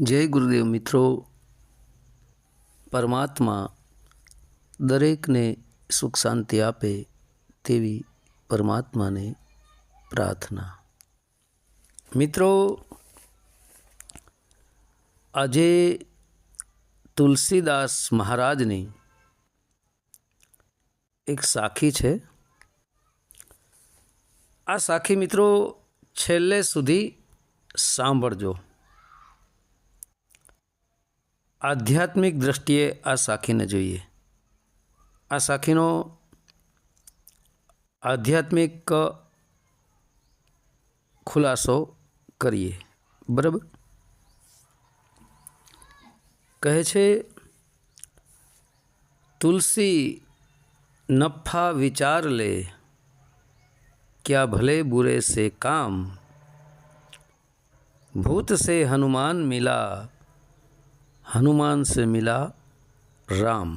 જય ગુરુદેવ મિત્રો. પરમાત્મા દરેકને સુખ શાંતિ આપે તેવી પરમાત્માને પ્રાર્થના. મિત્રો, આજે તુલસીદાસ મહારાજની એક સાખી છે. આ સાખી મિત્રો છેલ્લે સુધી સાંભળજો. આધ્યાત્મિક દ્રષ્ટિએ આ સાખીને જોઈએ આ સાખીનો આધ્યાત્મિક ખુલાસો કરીએ બરાબર કહે છે તુલસી નફા વિચાર લે क्या भले बुरे से काम भूत से हनुमान मिला હનુમાન સે મિલા રામ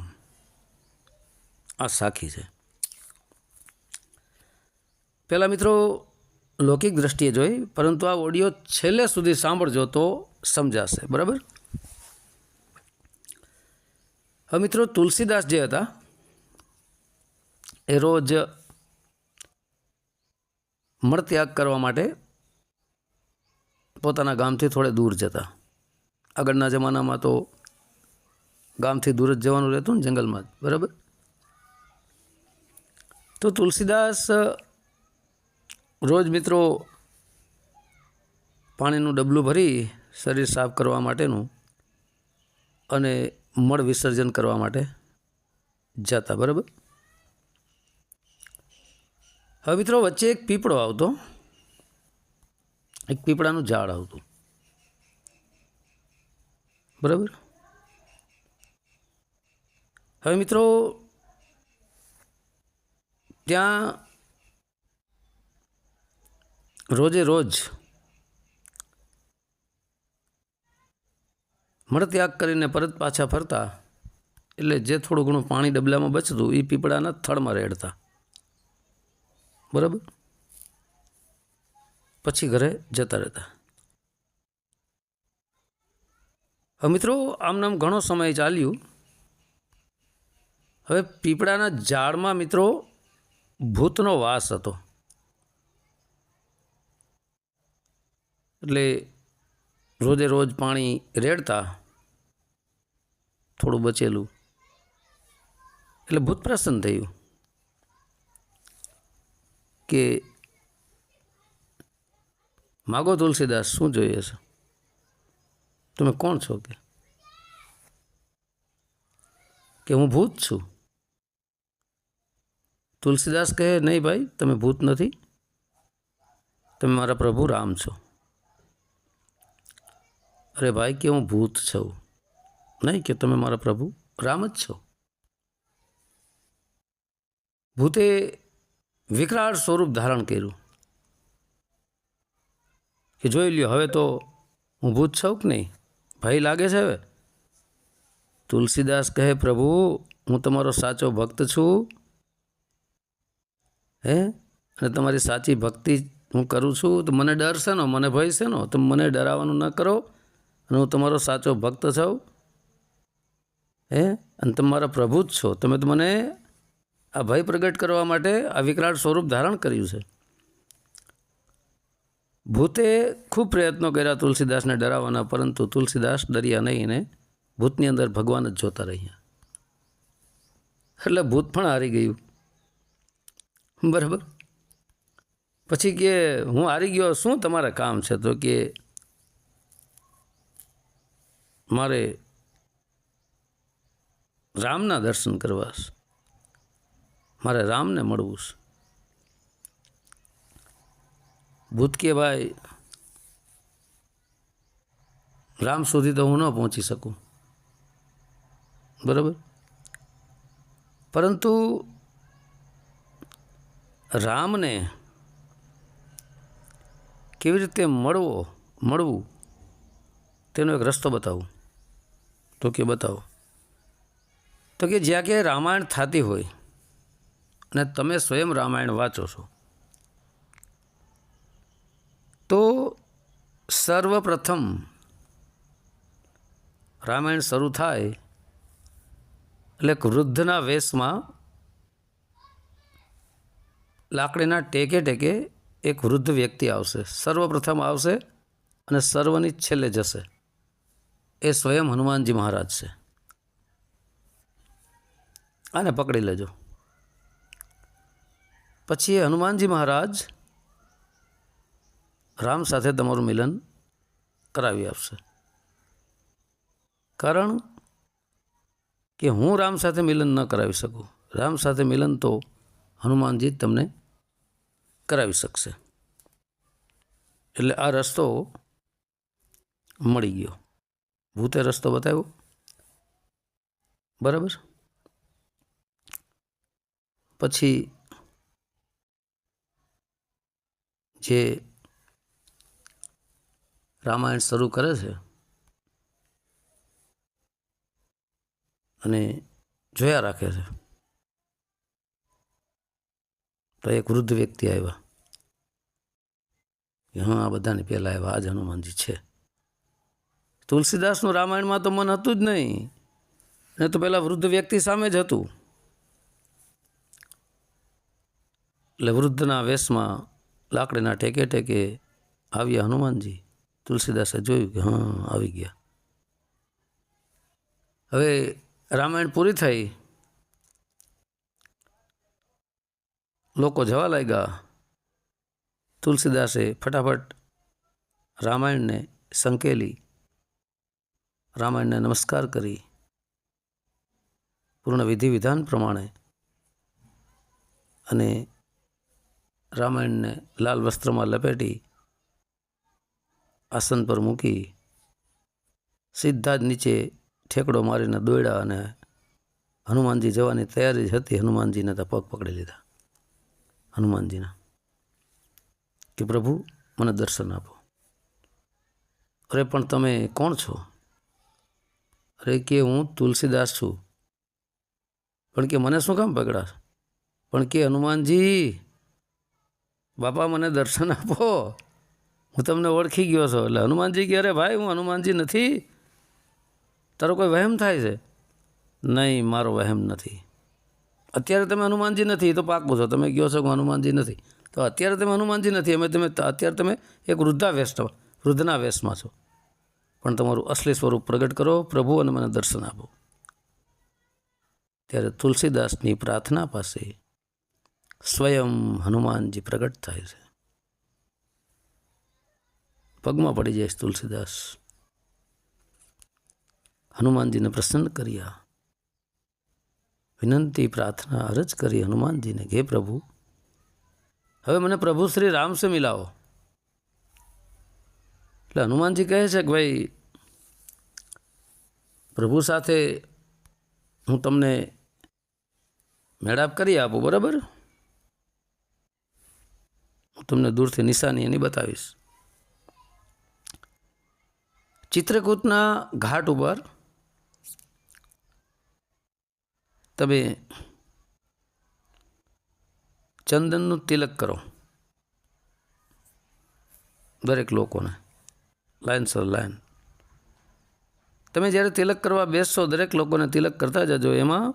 આ સાખી છે પહેલાં મિત્રો લૌકિક દ્રષ્ટિએ જોઈ પરંતુ આ ઓડિયો છેલ્લે સુધી સાંભળજો તો સમજાશે બરાબર હવે મિત્રો તુલસીદાસ જે હતા એ રોજ મળત્યાગ કરવા માટે પોતાના ગામથી થોડે દૂર જતા. આગળના જમાનામાં તો ગામથી દૂર જ જવાનું રહેતું ને જંગલમાં જ, બરાબર? તો તુલસીદાસ, રોજ મિત્રો પાણીનું ડબલું ભરી શરીર સાફ કરવા માટેનું અને મળ વિસર્જન કરવા માટે જતા, બરાબર? હવે મિત્રો વચ્ચે એક પીપળો આવતો. એક પીપળાનું ઝાડ આવતું. બરાબર? હવે મિત્રો, ત્યાં રોજે રોજ મળત્યાગ કરીને પરત પાછા ફરતા, એટલે જે થોડું ઘણું પાણી ડબલામાં બચતું એ પીપળાના થળમાં રેડતા. બરાબર? પછી ઘરે જતા રહેતા. હવે મિત્રો આમનામ ઘણો સમય ચાલ્યું. હવે પીપળાના ઝાડમાં મિત્રો, ભૂતનો વાસ હતો. એટલે રોજે રોજ પાણી રેડતા, થોડું બચેલું. એટલે ભૂત પ્રસન્ન થયું કે, માગો તુલસીદાસ, શું જોઈએ છે? તમે કોણ છો કે? કે હું ભૂત છું? તુલસીદાસ કહે, નહીં ભાઈ, તમે ભૂત નથી. તમે મારા પ્રભુ રામ છો. અરે ભાઈ, કે હું ભૂત છું? નહીં કે તમે મારા પ્રભુ રામ જ છો. ભૂતે વિકરાળ સ્વરૂપ ધારણ કર્યું કે જોઈ લ્યો, હવે તો હું ભૂત છું કે નહીં? ભય લાગે છે હવે? તુલસીદાસ કહે, પ્રભુ, હું તમારો સાચો ભક્ત છું. હે? અને તમારી સાચી ભક્તિ હું કરું છું, તો મને ડર છે નો મને ભય છે નો તમે મને ડરાવવાનું ન કરો અને હું તમારો સાચો ભક્ત છું. હે? અને તમે મારા પ્રભુ જ છો. તમે તો મને આ ભય પ્રગટ કરવા માટે આ વિકરાળ સ્વરૂપ ધારણ કર્યું છે. ભૂતે ખૂબ પ્રયત્નો કર્યા તુલસીદાસને ડરાવવાના, પરંતુ તુલસીદાસ ડર્યા નહીં ને ભૂતની અંદર ભગવાન જ જોતા રહ્યા. એટલે ભૂત પણ હારી ગયું. બરાબર? પછી કે હું હારી ગયો, શું તમારા કામ છે? તો કે મારે રામના દર્શન કરવા છે. મારે રામને મળવું છે. ભૂત કે ભાઈ રામ સુધી તો હું ન પહોંચી શકું. બરાબર? પરંતુ રામને કેવી રીતે મળવો, મળવું, તેનો એક રસ્તો બતાવું. તો કે બતાવો. તો કે જ્યાં ક્યાંય રામાયણ થતી હોય અને તમે સ્વયં રામાયણ વાંચો છો તો સર્વપ્રથમ રામાયણ શરૂ થાય એટલે વૃદ્ધના વેશમાં લાકડીના ટેકે ટેકે એક વૃદ્ધ વ્યક્તિ આવશે. સર્વપ્રથમ આવશે અને સર્વની છેલ્લે જશે. એ સ્વયં હનુમાનજી મહારાજ છે. આને પકડી લેજો. પછી એ હનુમાનજી મહારાજ રામ સાથે તમારું મિલન કરાવી આપશે. કારણ કે હું રામ સાથે મિલન ન કરાવી શકું. રામ સાથે મિલન તો હનુમાનજી તમને કરાવી શકશે. એટલે આ રસ્તો મળી ગયો. ભૂતે રસ્તો બતાવ્યો. બરાબર? પછી જે રામાયણ શરૂ કરે છે. અને જોયા રાખે છે. તો એક વૃદ્ધ વ્યક્તિ આવ્યા. કે હા, આ બધાને પહેલાં આવ્યા. આજ હનુમાનજી છે. તુલસીદાસનું રામાયણમાં તો મન હતું જ નહીં. ને તો પહેલાં વૃદ્ધ વ્યક્તિ સામે જ હતું. એટલે વૃદ્ધના વેશમાં લાકડીના ટેકે ટેકે આવ્યા હનુમાનજી. તુલસીદાસે જોયું કે, હા, આવી ગયા. હવે રામાયણ પૂરી થઈ, લોકો જવા લાગ્યા. તુલસીદાસે ફટાફટ રામાયણને સંકેલી, રામાયણને નમસ્કાર કરી. પૂર્ણ વિધિ વિધાન પ્રમાણે અને રામાયણને લાલ વસ્ત્રમાં લપેટી આસન પર મૂકી સીધા જ નીચે ઠેકડો મારીને દોડ્યા અને હનુમાનજી જવાની તૈયારી જ હતી. હનુમાનજીને તો પગ પકડી લીધા. હનુમાનજીના કે પ્રભુ, મને દર્શન આપો. અરે, પણ તમે કોણ છો? અરે, કે હું તુલસીદાસ છું. પણ કે મને શું કામ પકડા પણ કે હનુમાનજી, બાપા મને દર્શન આપો. હું તમને ઓળખી ગયો છો. એટલે હનુમાનજી કે અરે ભાઈ, હું હનુમાનજી નથી. તારો કોઈ વહેમ થાય છે? નહીં, મારો વહેમ નથી. અત્યારે તમે હનુમાનજી નથી તો પાકું છો. તમે કહો છો કે હનુમાનજી નથી. તો અત્યારે તમે હનુમાનજી નથી. અમે તમે, અત્યારે તમે એક વૃદ્ધા વેસ્ટ વૃદ્ધના વેશમાં છો. પણ તમારું અસલી સ્વરૂપ પ્રગટ કરો, પ્રભુ, અને મને દર્શન આપો. ત્યારે તુલસીદાસની પ્રાર્થના પાસે સ્વયં હનુમાનજી પ્રગટ થાય છે. પગમાં પડી જાય તુલસીદાસ. હનુમાનજીને પ્રસન્ન કર્યા. વિનંતી, પ્રાર્થના, અરજ કરી હનુમાનજીને કે પ્રભુ, હવે મને પ્રભુ શ્રી રામ સે મિલાવો. એટલે હનુમાનજી કહે છે કે, ભાઈ, પ્રભુ સાથે હું તમને મેળાપ કરી આપું, બરાબર? હું તમને દૂરથી નિશાની એની બતાવીશ. ચિત્રકૂટના ઘાટ ઉપર તમે ચંદનનું તિલક કરો. દરેક લોકોને. લાઈન સર લાઈન તમે જ્યારે તિલક કરવા બેસશો, દરેક લોકોને તિલક કરતા જજો. એમાં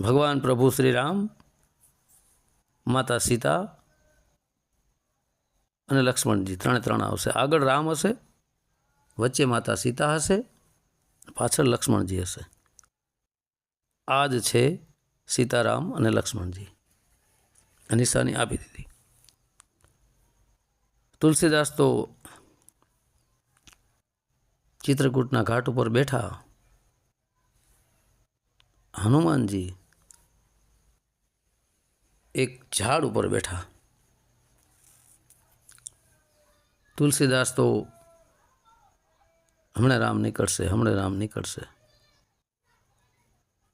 ભગવાન પ્રભુ શ્રી રામ, માતા સીતા અને લક્ષ્મણજી ત્રણે ત્રણ આવશે. આગળ રામ હશે, વચ્ચે માતા સીતા હશે, પાછળ લક્ષ્મણજી હશે. આ જ છે સીતારામ અને લક્ષ્મણજી. નિશાની આપી દીધી. તુલસીદાસ તો ચિત્રકૂટના ઘાટ ઉપર બેઠા. હનુમાનજી એક ઝાડ ઉપર બેઠા. તુલસીદાસ તો હમણાં રામ નીકળશે, હમણાં રામ નીકળશે.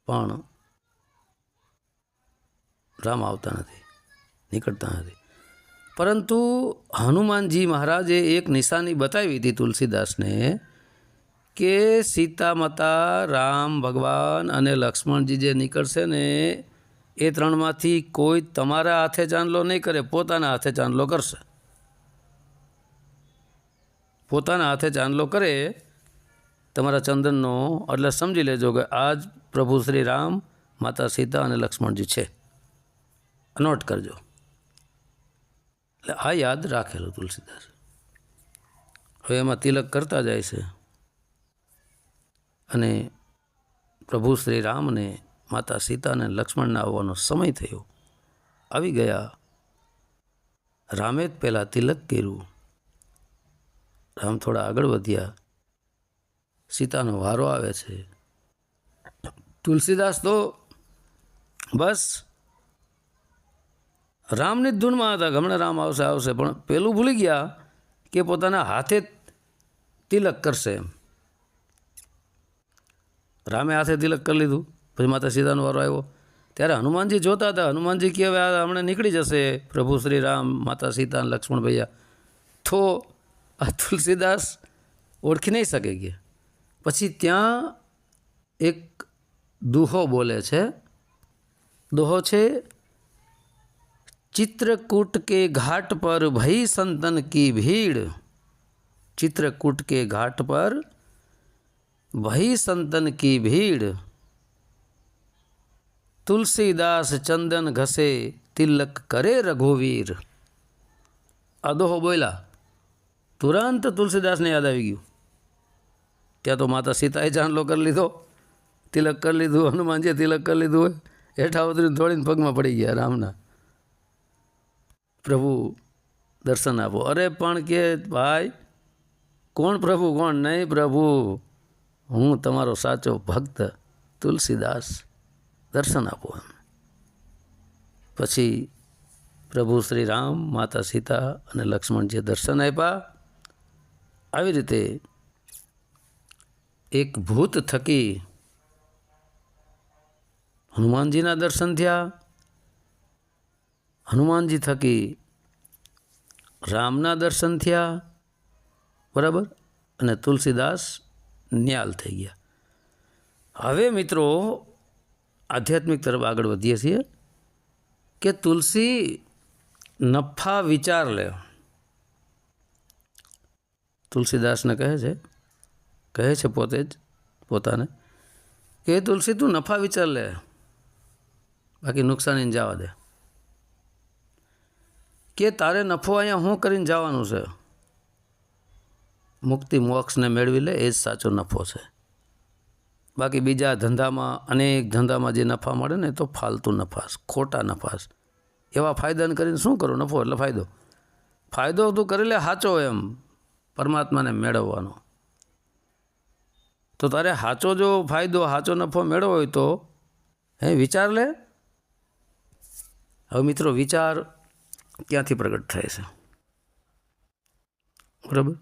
પણ રામ આવતા નથી, નીકળતા નથી. પરંતુ હનુમાનજી મહારાજે એક નિશાની બતાવી હતી તુલસીદાસને કે સીતા માતા રામ, ભગવાન અને લક્ષ્મણજી જે નીકળશે ને, એ ત્રણમાંથી કોઈ તમારા હાથે ચાંદલો નહીં કરે, પોતાના હાથે ચાંદલો કરશે. પોતાના હાથે ચાંદલો કરે, તમારા ચંદનનો એટલે સમજી લેજો કે આજ પ્રભુ શ્રી રામ માતા સીતા અને લક્ષ્મણજી છે. નોટ કરજો. એટલે આ યાદ રાખેલું તુલસીદાસ. હવે એમાં તિલક કરતા જાય છે. અને પ્રભુ શ્રી રામને માતા સીતા અને લક્ષ્મણને આવવાનો સમય થયો. આવી ગયા. રામે જ પહેલાં તિલક કર્યું. રામ થોડા આગળ વધ્યા. સીતાનો વારો આવે છે. તુલસીદાસ તો બસ રામની જ ધૂનમાં હતા. હમણાં રામ આવશે આવશે. પણ પેલું ભૂલી ગયા કે પોતાના હાથે તિલક કરશે એમ. રામે હાથે તિલક કરી લીધું. પછી માતા સીતાનો વારો આવ્યો. ત્યારે હનુમાનજી જોતા હતા. હનુમાનજી કે હવે હમણાં નીકળી જશે. પ્રભુ શ્રી રામ, માતા સીતા લક્ષ્મણ ભૈયા. તો આ તુલસીદાસ ઓળખી નહીં શકે કે પછી ત્યાં એક દુહો બોલે છે દોહો છે चित्रकूट के घाट पर भई संतन की भीड़ चित्रकूट के घाट पर भई संतन की भीड़ तुलसीदास चंदन घसे तिलक करे रघुवीर આ દોહો બોલ્યા તુરંત તુલસીદાસને યાદ આવી ગયું. ત્યાં તો માતા સીતાએ ચાંદલો કરી લીધો, તિલક કરી લીધું, હનુમાનજીએ તિલક કરી લીધું હોય, હેઠા ઉતરીને દોડીને પગમાં પડી ગયા રામના. પ્રભુ દર્શન આપો. અરે પણ કે ભાઈ, કોણ પ્રભુ, કોણ નહીં પ્રભુ? હું તમારો સાચો ભક્ત તુલસીદાસ. દર્શન આપો એમ. પછી પ્રભુ શ્રી રામ, માતા સીતા અને લક્ષ્મણજીએ દર્શન આપ્યા. આવી રીતે એક ભૂત થકી હનુમાનજીના દર્શન થયા. હનુમાનજી થકી રામના દર્શન થયા. બરાબર? અને તુલસીદાસ ન્યાલ થઈ ગયા. હવે મિત્રો આધ્યાત્મિક તરફ આગળ વધીએ છીએ કે તુલસી નફા વિચાર લે તુલસીદાસને કહે છે કહે છે પોતે જ પોતાને કે તુલસી તું નફા વિચાર લે, બાકી નુકસાની જવા દે. કે તારે નફો અહીંયા શું કરીને જવાનું છે? મુક્તિ મોક્ષને મેળવી લે, એ જ સાચો નફો છે. બાકી બીજા ધંધામાં, અનેક ધંધામાં જે નફા મળે ને તો ફાલતુ નફાસ ખોટા નફાસ એવા ફાયદાને કરીને શું કરો? નફો એટલે ફાયદો. ફાયદો તું કરી લે, સાચો એમ. પરમાત્માને મેળવવાનો. તો તારે સાચો જો ફાયદો સાચો નફો મેળવો હોય તો, હે, વિચાર લે. હવે મિત્રો, વિચાર ક્યાંથી પ્રગટ થાય છે? બરાબર?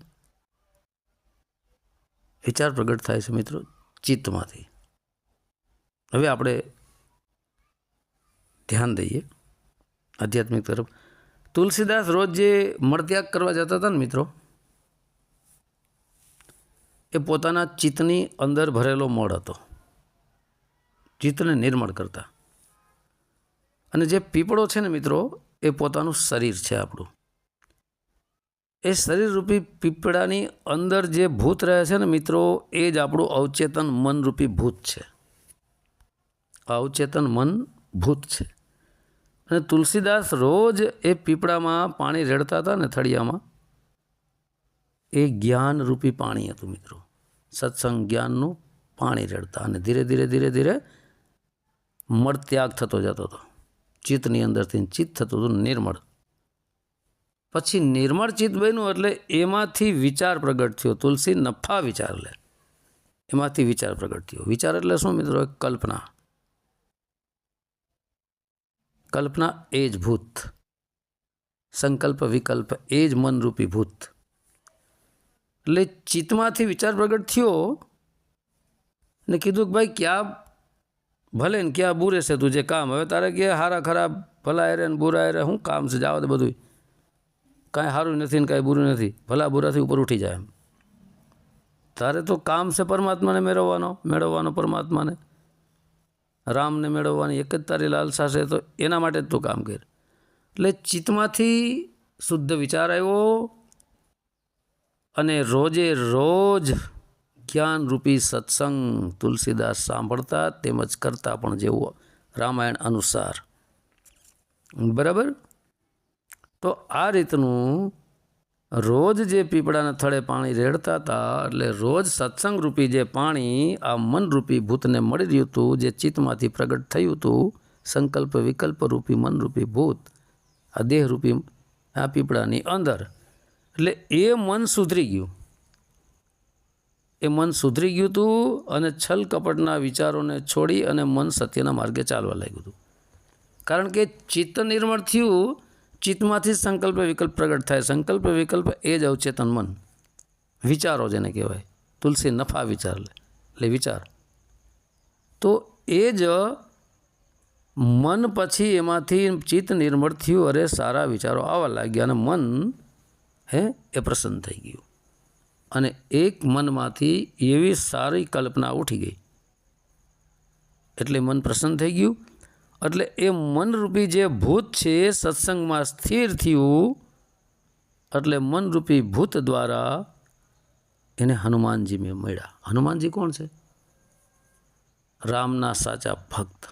વિચાર પ્રગટ થાય છે મિત્રો, ચિત્તમાંથી. હવે આપણે ધ્યાન દઈએ, આધ્યાત્મિક તરફ. તુલસીદાસ રોજ જે મળત્યાગ કરવા જતા હતા ને મિત્રો એ પોતાના ચિત્તની અંદર ભરેલો મળ હતો. ચિત્તને નિર્મળ કરતા. અને જે પીપળો છે ને મિત્રો, એ પોતાનું શરીર છે આપણું. એ શરીર રૂપી પીપળાની અંદર જે ભૂત રહે છે ને મિત્રો, એ જ આપણું અવચેતન મનરૂપી ભૂત છે. અવચેતન મન ભૂત છે. અને તુલસીદાસ રોજ એ પીપળામાં પાણી રેડતા હતા ને થળિયામાં એ જ્ઞાનરૂપી પાણી હતું મિત્રો. સત્સંગ જ્ઞાનનું પાણી રેડતા અને ધીરે ધીરે ધીરે ધીરે મળત્યાગ થતો જતો હતો. ચિત્તની અંદરથી ચિત્ત થતું હતું નિર્મળ. પછી નિર્મળ ચિત્ત બન્યું એટલે એમાંથી વિચાર પ્રગટ થયો. તુલસી નફા વિચાર લે. એમાંથી વિચાર પ્રગટ થયો. વિચાર એટલે શું મિત્રો? કલ્પના. કલ્પના એ જ ભૂત. સંકલ્પ વિકલ્પ એ જ મનરૂપી ભૂત. એટલે ચિત્તમાંથી વિચાર પ્રગટ થયો ને કીધું કે ભાઈ, ક્યાં ભલે ને ક્યાં બુરે છે તું જે કામ? હવે તારે કે હારા ખરાબ ભલા રે ને બુરા રે શું કામ છે? જાવ તો બધું કાંઈ સારું નથી ને કાંઈ બુરું નથી. ભલા બુરાથી ઉપર ઉઠી જાય એમ. તારે તો કામ છે પરમાત્માને મેળવવાનો મેળવવાનો પરમાત્માને. રામને મેળવવાની, એક જ તારી લાલસા છે તો એના માટે જ તું કામ કર. એટલે ચિત્તમાંથી શુદ્ધ વિચાર આવ્યો અને રોજે રોજ જ્ઞાનરૂપી સત્સંગ તુલસીદાસ સાંભળતા તેમજ કરતા પણ જેવું રામાયણ અનુસાર. બરાબર? તો આ રીતનું રોજ જે પીપળાના થળે પાણી રેડતા હતા, એટલે રોજ સત્સંગ રૂપી જે પાણી આ મનરૂપી ભૂતને મળી રહ્યું હતું, જે ચિત્તમાંથી પ્રગટ થયું હતું, સંકલ્પ વિકલ્પ રૂપી મનરૂપી ભૂત, આ દેહરૂપી આ પીપળાની અંદર એટલે એ મન સુધરી ગયું. એ મન સુધરી ગયું હતું અને છલ કપટના વિચારોને છોડી અને મન સત્યના માર્ગે ચાલવા લાગ્યું હતું કારણ કે ચિત્ત નિર્મળ થયું, ચિત્તમાંથી સંકલ્પ વિકલ્પ પ્રગટ થાય. સંકલ્પ વિકલ્પ એ જ અવચેતન મન. વિચારો જેને કહેવાય. તુલસી નફા વિચાર લે. એટલે વિચાર. તો એ જ મન પછી એમાંથી ચિત્ત નિર્મળ થયું, અરે સારા વિચારો આવવા લાગ્યા અને મન હે, એ પ્રસન્ન થઈ ગયું. અને એક મનમાંથી એવી સારી કલ્પના ઉઠી ગઈ. એટલે મન પ્રસન્ન થઈ ગયું. એટલે એ મનરૂપી જે ભૂત છે, એ સત્સંગમાં સ્થિર થયું. એટલે મનરૂપી ભૂત દ્વારા એને હનુમાનજી મેં મળ્યા. હનુમાનજી કોણ છે? રામના સાચા ભક્ત.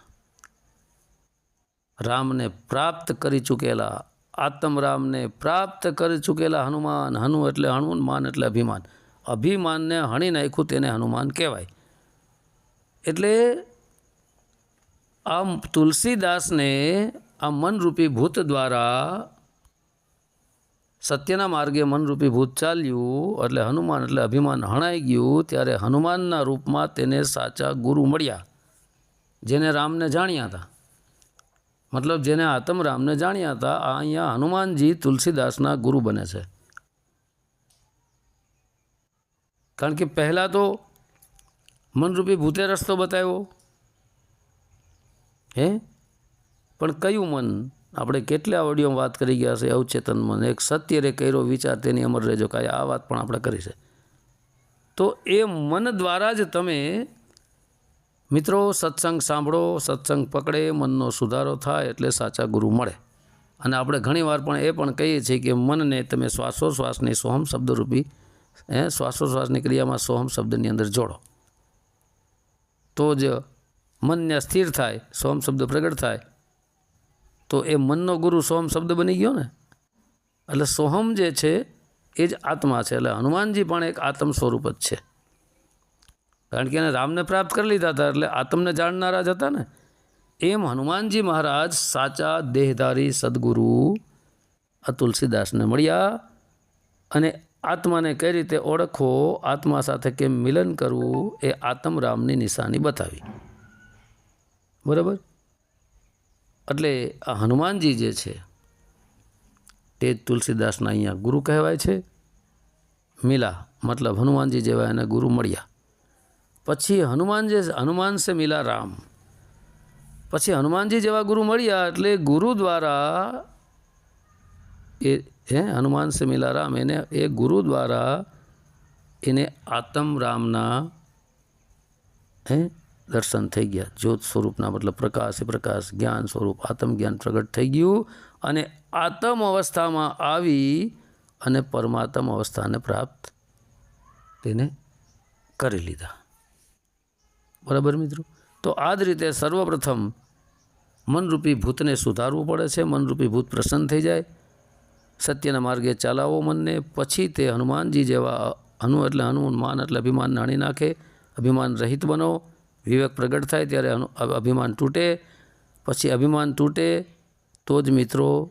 રામને પ્રાપ્ત કરી ચૂકેલા આત્મ રામને પ્રાપ્ત કરી ચૂકેલા હનુમાન. હનુ એટલે હનુમાન એટલે અભિમાન. અભિમાનને હણી નાખ્યું તેને હનુમાન કહેવાય. એટલે આ તુલસીદાસને આ મનરૂપી ભૂત દ્વારા સત્યના માર્ગે મનરૂપી ભૂત ચાલ્યું, એટલે હનુમાન એટલે અભિમાન હણાઈ ગયું, ત્યારે હનુમાનના રૂપમાં તેને સાચા ગુરુ મળ્યા, જેને રામને જાણ્યા હતા. મતલબ જેને આતમરામને જાણ્યા હતા, આ અહીંયા હનુમાનજી તુલસીદાસના ગુરુ બને છે. કારણ કે પહેલાં તો મનરૂપી ભૂતે રસ્તો બતાવ્યો. હે? પણ કયું મન? આપણે કેટલા ઓડિયોમાં વાત કરી ગયા છે, અવચેતન મન. એક સત્યરે કર્યો વિચાર, તેની અમર રહેજો. કાંઈ આ વાત પણ આપણે કરી છે. તો એ મન દ્વારા જ તમે મિત્રો, સત્સંગ સાંભળો, સત્સંગ પકડે, મનનો સુધારો થાય એટલે સાચા ગુરુ મળે. અને આપણે ઘણીવાર પણ એ પણ કહીએ છીએ કે મનને તમે શ્વાસોશ્વાસની સોહમ શબ્દરૂપી એ શ્વાસોશ્વાસની ક્રિયામાં સોહમ શબ્દની અંદર જોડો. તો જ મનને સ્થિર થાય, સોહમ શબ્દ પ્રગટ થાય, તો એ મનનો ગુરુ સોહમ શબ્દ બની ગયો ને? એટલે સોહમ જે છે, એ જ આત્મા છે. એટલે હનુમાનજી પણ એક આત્મ સ્વરૂપ જ છે. કારણ કે એને રામને પ્રાપ્ત કરી લીધા હતા એટલે આત્મને જાણનારા જ હતા ને. એમ હનુમાનજી મહારાજ સાચા દેહધારી સદગુરુ આ તુલસીદાસને મળ્યા અને આત્માને કઈ રીતે ઓળખવો આત્મા સાથે કેમ મિલન કરવું એ આત્મરામની નિશાની બતાવી. બરાબર? એટલે આ હનુમાનજી જે છે, તે તુલસીદાસના અહીંયા ગુરુ કહેવાય છે. મિલા, મતલબ હનુમાનજી જેવા એને ગુરુ મળ્યા. પછી હનુમાન જે હનુમાન સે મિલા રામ. પછી હનુમાનજી જેવા ગુરુ મળ્યા એટલે ગુરુ દ્વારા એ હે, હનુમાન સે મિલા રામ, એને એ ગુરુ દ્વારા એને આતમ રામના, હે, દર્શન થઈ ગયા. જ્યોત સ્વરૂપના મતલબ પ્રકાશ એ પ્રકાશ, જ્ઞાન સ્વરૂપ, આત્મ જ્ઞાન પ્રગટ થઈ ગયું અને આત્મ અવસ્થામાં આવી અને પરમાત્મ અવસ્થાને પ્રાપ્ત તેને કરી લીધા. બરાબર મિત્રો? તો આ જ રીતે સર્વપ્રથમ મનરૂપી ભૂતને સુધારવું પડે છે. મનરૂપી ભૂત પ્રસન્ન થઈ જાય. સત્યના માર્ગે ચલાવો મનને. પછી તે હનુમાનજી જેવા હનુ એટલે હનુમાન એટલે અભિમાન નાણી નાખે. અભિમાન રહિત બનો. વિવેક પ્રગટ થાય ત્યારે અભિમાન તૂટે. પછી અભિમાન તૂટે તો જ મિત્રો,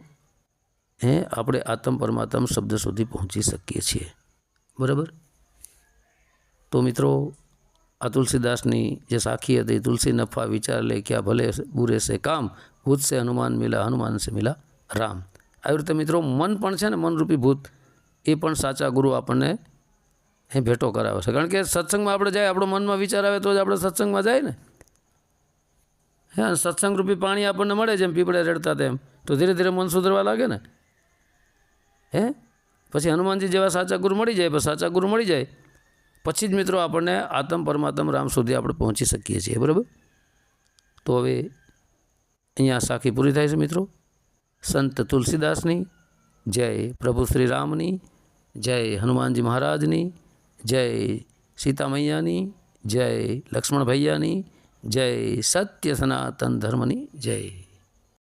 હે, આપણે આત્મ પરમાત્મ શબ્દ સુધી પહોંચી શકીએ છીએ. બરાબર? તો મિત્રો આ તુલસીદાસની જે સાખી હતી, તુલસી નફા વિચાર લે ક્યાં ભલે બુરે સે કામ, ભૂત સે હનુમાન મિલા, હનુમાન સે મિલા રામ. આવી રીતે મિત્રો, મન પણ છે ને મનરૂપી ભૂત, એ પણ સાચા ગુરુ આપણને એ ભેટો કરાવે છે. કારણ કે સત્સંગમાં આપણે જાય, આપણો મનમાં વિચાર આવે તો જ આપણે સત્સંગમાં જાય ને. હે સત્સંગરૂપી પાણી આપણને મળે જેમ પીપળે રેડતા તેમ, તો ધીરે ધીરે મન સુધરવા લાગે ને. હે? પછી હનુમાનજી જેવા સાચા ગુરુ મળી જાય, પછી સાચા ગુરુ મળી જાય. પછી જ મિત્રો આપણને આત્મ પરમાત્મ રામ સુધી આપણે પહોંચી શકીએ છીએ, બરાબર? તો હવે અહીંયા સાખી પૂરી થાય છે મિત્રો. સંત તુલસીદાસની, જય પ્રભુ શ્રી રામની જય હનુમાનજી મહારાજની, જય સીતા મૈયાની જય લક્ષ્મણ ભૈયાની જય સત્ય સનાતન ધર્મની, જય